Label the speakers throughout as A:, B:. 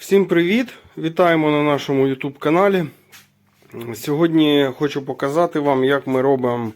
A: Всім привіт! Вітаємо на нашому YouTube каналі. Сьогодні хочу показати вам, як ми робимо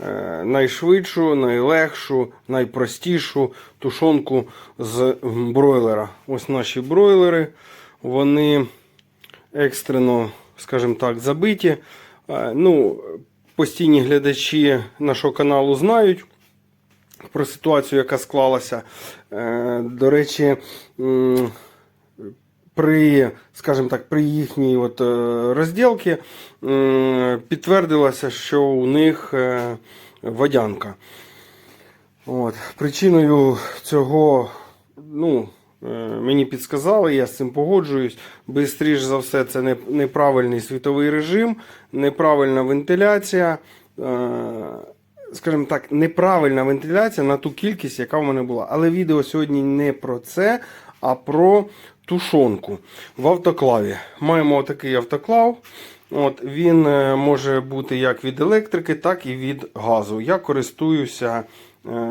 A: е, найшвидшу, найлегшу, найпростішу тушонку з бройлера. Ось наші бройлери. Вони екстрено, скажімо так, забиті. Е, Ну, постійні глядачі нашого каналу знають про ситуацію, яка склалася. Е, До речі, при, скажімо так, при їхній от, е, розділці підтвердилося, що у них е, водянка. От. Причиною цього, ну, е, мені підсказали, я з цим погоджуюсь. Бистріш за все, це неправильний світовий режим, неправильна вентиляція. Скажімо так, неправильна вентиляція на ту кількість, яка в мене була. Але відео сьогодні не про це, а про тушонку в автоклаві. Маємо такий автоклав. От, він е, може бути як від електрики, так і від газу. Я користуюся, е,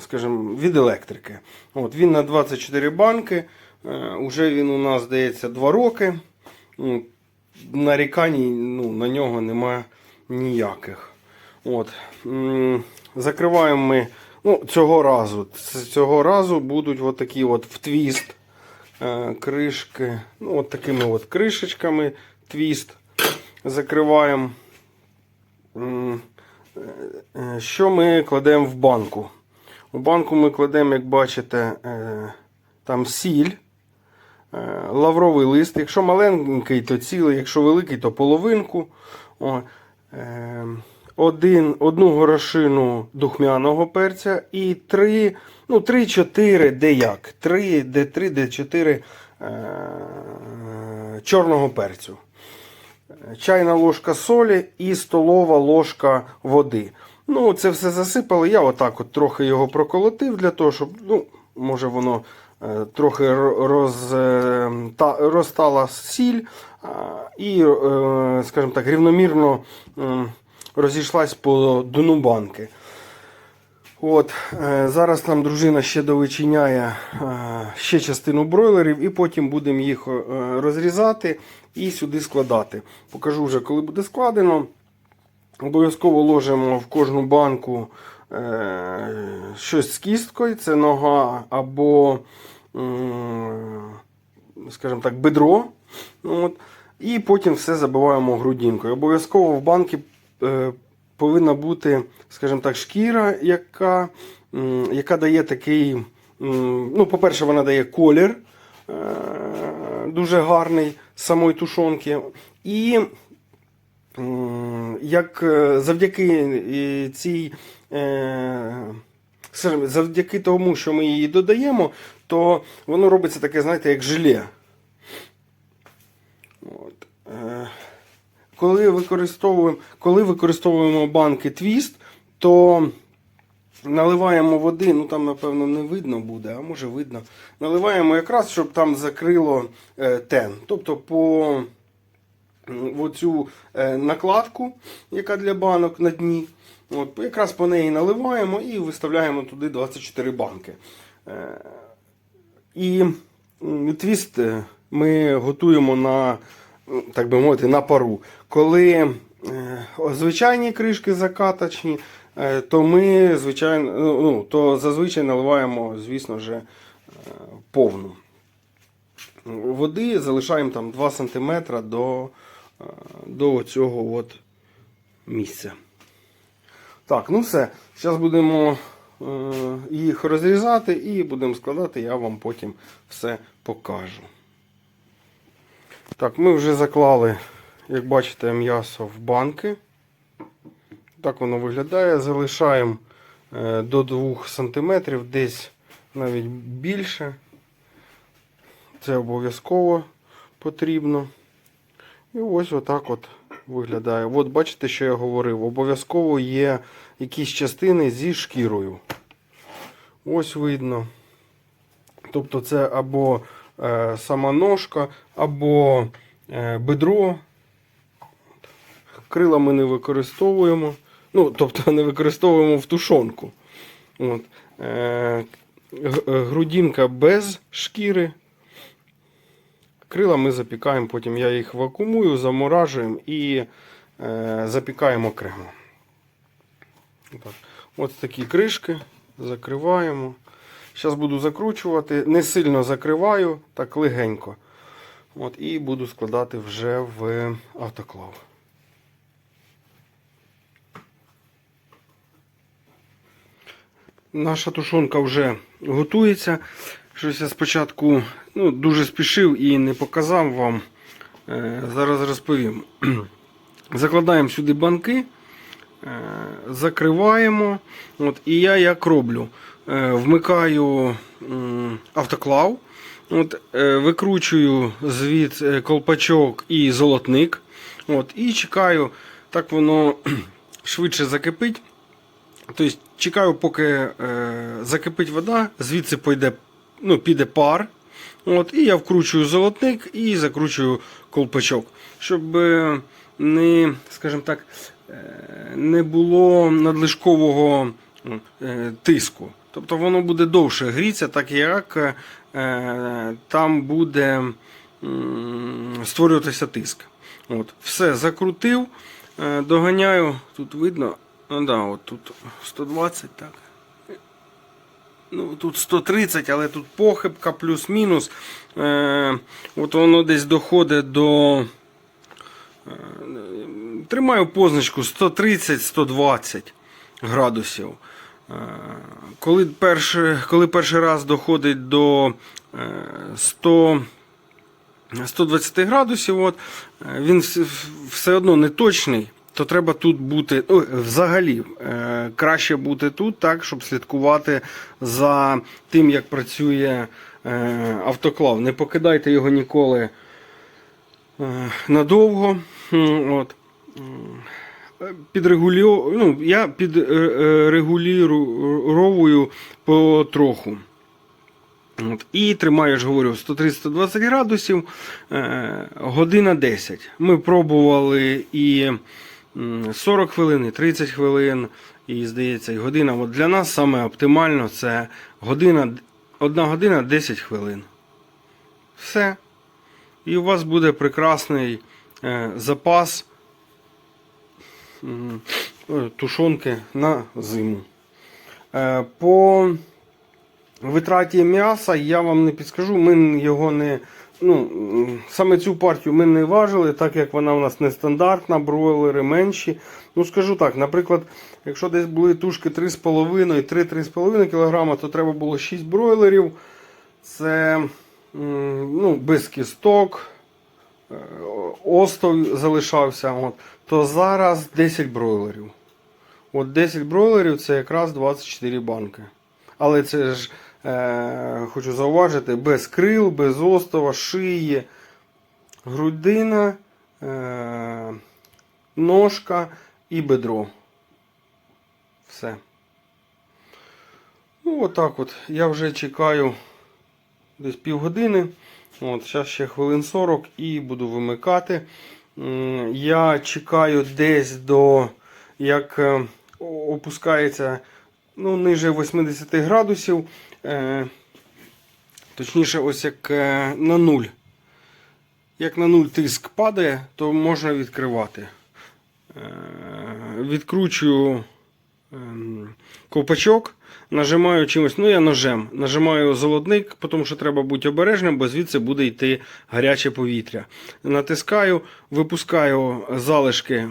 A: скажімо, від електрики. От, він на 24 банки. Е, Уже він у нас здається 2 роки. Ну, Нарікань ну, на нього немає ніяких. От. Закриваємо ми ну, цього разу. Цього разу будуть от такі от в твіст кришки. Ну, от такими от кришечками твіст. Закриваємо. Е, е, Що ми кладемо в банку? У банку ми кладемо, як бачите, е, там сіль. Е, Лавровий лист. Якщо маленький, то цілий, якщо великий, то половинку. Е, один, одну горошину духмяного перця і три, ну, 3-4, де як. 3, де 3, де 4 е, чорного перцю. Чайна ложка солі і столова ложка води. Ну, це все засипали. Я отак от трохи його проколотив для того, щоб, ну, може воно е, трохи роз, е, та, розтала сіль і, скажімо так, рівномірно розійшлась по дну банки. От, е, зараз нам дружина ще довичиняє е, ще частину бройлерів, і потім будемо їх е, розрізати і сюди складати. Покажу вже, коли буде складено. Обов'язково ложимо в кожну банку щось з кісткою, це нога або, скажімо так, бедро. От. І потім все забиваємо грудинкою. Обов'язково в банки повинна бути, скажімо так, шкіра, яка, яка дає такий. Ну, по-перше, вона дає колір е, дуже гарний самої тушонки. І як е, завдяки е, цій. Завдяки тому, що ми її додаємо, то воно робиться таке, знаєте, як желе. От. Коли використовуємо, коли використовуємо банки твіст, то наливаємо води, ну там, напевно, не видно буде, а може видно. Наливаємо якраз, щоб там закрило е, тен. Тобто по оцю е, накладку, яка для банок на дні. От, якраз по неї наливаємо і виставляємо туди 24 банки. Е, і твіст ми готуємо на, так би мовити, на пару. Коли е, звичайні кришки закаточні, е, то ми звичайно, ну, ну, то зазвичай наливаємо, звісно ж, е, повну. Води залишаємо там 2 см до, до цього от місця. Так, ну все. Зараз будемо їх розрізати і будемо складати, я вам потім все покажу. Так, ми вже заклали, як бачите, м'ясо в банки. Так воно виглядає. Залишаємо е, до 2 см, десь навіть більше. Це обов'язково потрібно. І ось отак от виглядає. От бачите, що я говорив. Обов'язково є якісь частини зі шкірою. Ось видно. Тобто це або сама ножка, або е, бедро. Крила ми не використовуємо. Ну, тобто не використовуємо в тушонку. От. Е, грудинка без шкіри. крила ми запікаємо, потім я їх вакуумую, заморажуємо і е, запікаємо окремо. Так. Ось такі кришки закриваємо. Зараз буду закручувати, не сильно закриваю, так легенько. От, і буду складати вже в автоклав. Наша тушонка вже готується. Щось я спочатку ну, дуже спішив і не показав вам. Е, зараз розповім. Закладаємо сюди банки, закриваємо. От, і я як роблю? Е, вмикаю автоклав, от, е, викручую звід е, колпачок і золотник. От, і чекаю, так воно швидше закипить. Тобто чекаю, поки е, закипить вода, звідси пойде, ну, піде пар. От, і я вкручую золотник і закручую колпачок, щоб е, не, скажімо так, е, не було надлишкового е, тиску. Тобто воно буде довше грітися, так як е, там буде створюватися тиск. От, все закрутив, доганяю, тут видно. Ну да, от тут 120, так. Ну, тут 130, але тут похибка плюс-мінус. От воно десь доходить до. Е, тримаю позначку 130-120 градусів. Е, коли, перший, коли перший раз доходить до е, 100. 120 градусів, от, е, він все одно не точний, то треба тут бути. Ну, взагалі, е, краще бути тут, так, щоб слідкувати за тим, як працює е, автоклав. Не покидайте його ніколи е, надовго. От. Підрегулю... ну, я підрегулюю потроху. От. І тримаю, ж говорю, 130-120 градусів, е, година 10. Ми пробували і 40 хвилин, і 30 хвилин, і здається, і година. От для нас саме оптимально це година, 1 година 10 хвилин. Все. І у вас буде прекрасний запас м, е, тушонки на зиму. Е, по витраті м'яса я вам не підскажу. Ми його не. Ну, саме цю партію ми не важили, так як вона у нас нестандартна, бройлери менші. Ну, скажу так, наприклад, якщо десь були тушки 3,5-3-3,5 кг, то треба було 6 бройлерів. Це ну, без кісток, е, остов залишався. От. То зараз 10 бройлерів. От 10 бройлерів це якраз 24 банки. Але це ж, е, хочу зауважити, без крил, без остова, шиї, грудина, е, ножка і бедро. Все. Ну, отак от. Я вже чекаю десь півгодини. От, зараз ще хвилин 40 і буду вимикати. Я чекаю десь до як е, опускається ну, ниже 80 градусів. Е, точніше, ось як е, на нуль. Як на нуль тиск падає, то можна відкривати. Відкручую ковпачок, нажимаю чимось, ну я ножем, нажимаю золотник, тому що треба бути обережним, бо звідси буде йти гаряче повітря. Натискаю, випускаю залишки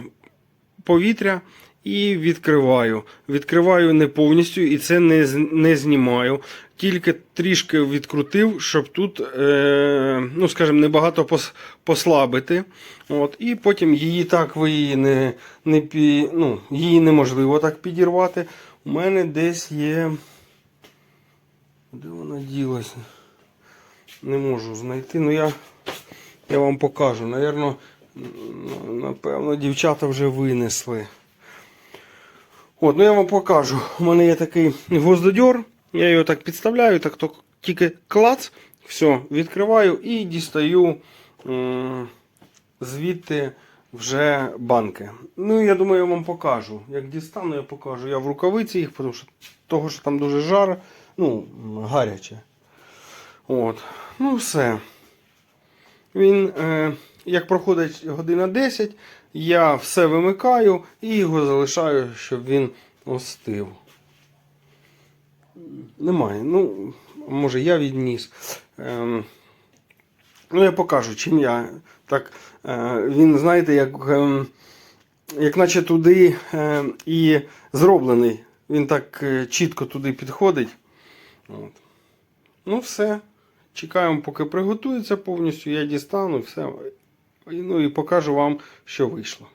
A: повітря і відкриваю. Відкриваю не повністю і це не, не знімаю. Тільки трішки відкрутив, щоб тут, е, ну скажімо, небагато пос- послабити. От, і потім її так ви її не, не пі, ну, її неможливо так підірвати. У мене десь є. Де вона ділася? Не можу знайти. Ну я, я вам покажу. Навірно, напевно, дівчата вже винесли. От, ну я вам покажу. У мене є такий гвоздодьор. Я його так підставляю, так то тільки клац. Все, відкриваю і дістаю звідти вже банки. Ну, я думаю, я вам покажу. Як дістану, я покажу. Я в рукавиці їх, тому що того, що там дуже жар, ну, гаряче. От. Ну, все. Він, е, як проходить година 10, я все вимикаю і його залишаю, щоб він остив. Немає. Ну, може я відніс. Ем, ну, я покажу, чим я. Так, е, він, знаєте, як, ем, як наче туди е, і зроблений. Він так чітко туди підходить. От. Ну, все. Чекаємо, поки приготується повністю. Я дістану все. Ну і покажу вам, що вийшло.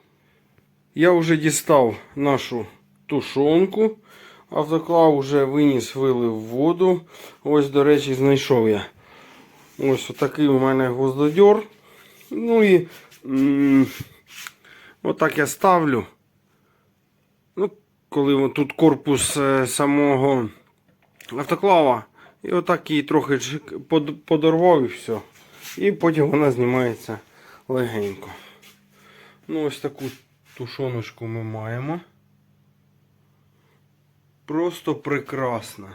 A: Я вже дістав нашу тушонку. Автоклав вже виніс, вилив воду. Ось, до речі, знайшов я. Ось отакий у мене гвоздодьор. Ну і отак я ставлю. Ну, коли тут корпус е, самого автоклава. І отак її трохи подорвав і все. І потім вона знімається легенько. Ну, ось таку тушоночку ми маємо. Просто прекрасна.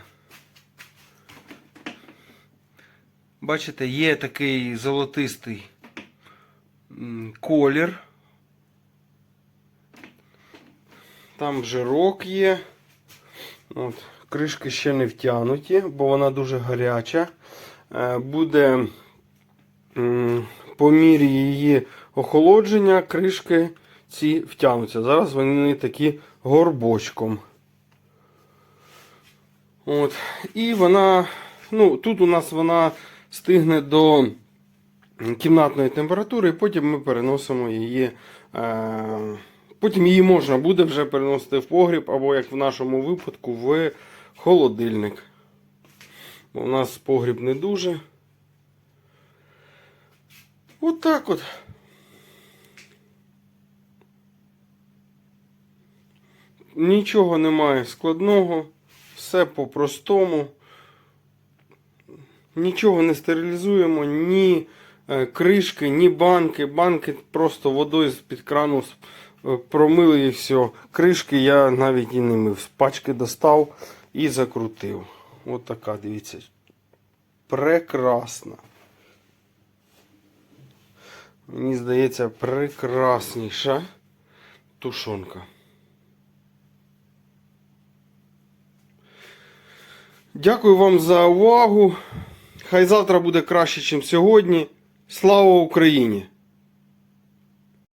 A: Бачите, є такий золотистий колір. Там жирок є. От, кришки ще не втягнуті, бо вона дуже гаряча. Е, Буде по мірі її охолодження, кришки ці втягнуться. Зараз вони такі горбочком. От. І вона, ну, тут у нас вона стигне до кімнатної температури, і потім ми переносимо її. Е, потім її можна буде вже переносити в погріб, або, як в нашому випадку, в холодильник. У нас погріб не дуже. От так от. Нічого немає складного, все по-простому. Нічого не стерилізуємо, ні е, кришки, ні банки. Банки просто водою з-під крану е, промили і все. Кришки я навіть і не мив. З пачки достав і закрутив. От така, дивіться. Прекрасна. Мені здається, прекрасніша тушонка. Дякую вам за увагу. Хай завтра буде краще, ніж сьогодні. Слава Україні!